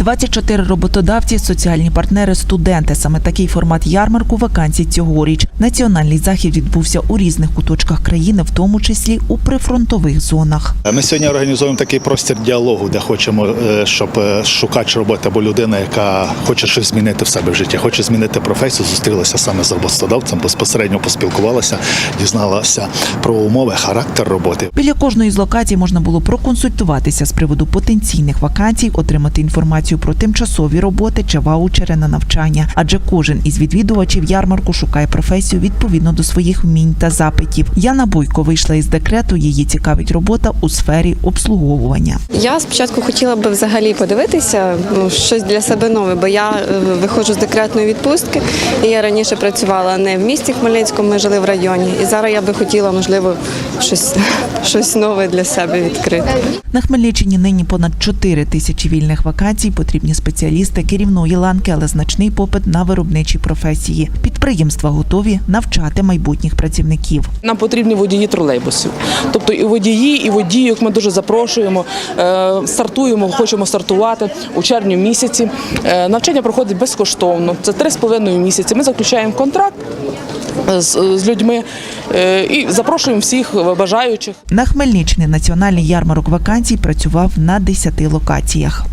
24 роботодавці, соціальні партнери, студенти. Саме такий формат ярмарку вакансій цьогоріч. Національний захід відбувся у різних куточках країни, в тому числі у прифронтових зонах. Ми сьогодні організуємо такий простір діалогу, де хочемо, е, щоб е, шукач роботи або людина, яка хоче щось змінити в себе в житті, хоче змінити професію, зустрілася саме з роботодавцем, безпосередньо поспілкувалася, дізналася про умови, характер роботи. Біля кожної з локацій можна було проконсультуватися з приводу потенційних вакансій, отримати інформацію про тимчасові роботи чи ваучери на навчання. Адже кожен із відвідувачів ярмарку шукає професію відповідно до своїх вмінь та запитів. Яна Бойко вийшла із декрету. Її цікавить робота у сфері обслуговування. Я спочатку хотіла би взагалі подивитися ну, щось для себе нове, бо я е, виходжу з декретної відпустки. І я раніше працювала не в місті Хмельницькому, ми жили в районі. І зараз я би хотіла, можливо, щось, щось нове для себе відкрити. На Хмельниччині нині понад 4 тисячі вільних вакансій. Потрібні спеціалісти керівної ланки, але значний попит на виробничі професії. Підприємства готові навчати майбутніх працівників. Нам потрібні водії тролейбусів. Тобто і водії, і водійок ми дуже запрошуємо. Е, Стартуємо, хочемо стартувати у червні місяці. Е, Навчання проходить безкоштовно. Це 3,5 місяці. Ми заключаємо контракт з, з людьми е, і запрошуємо всіх бажаючих. На Хмельниччині національний ярмарок вакансій працював на 10 локаціях.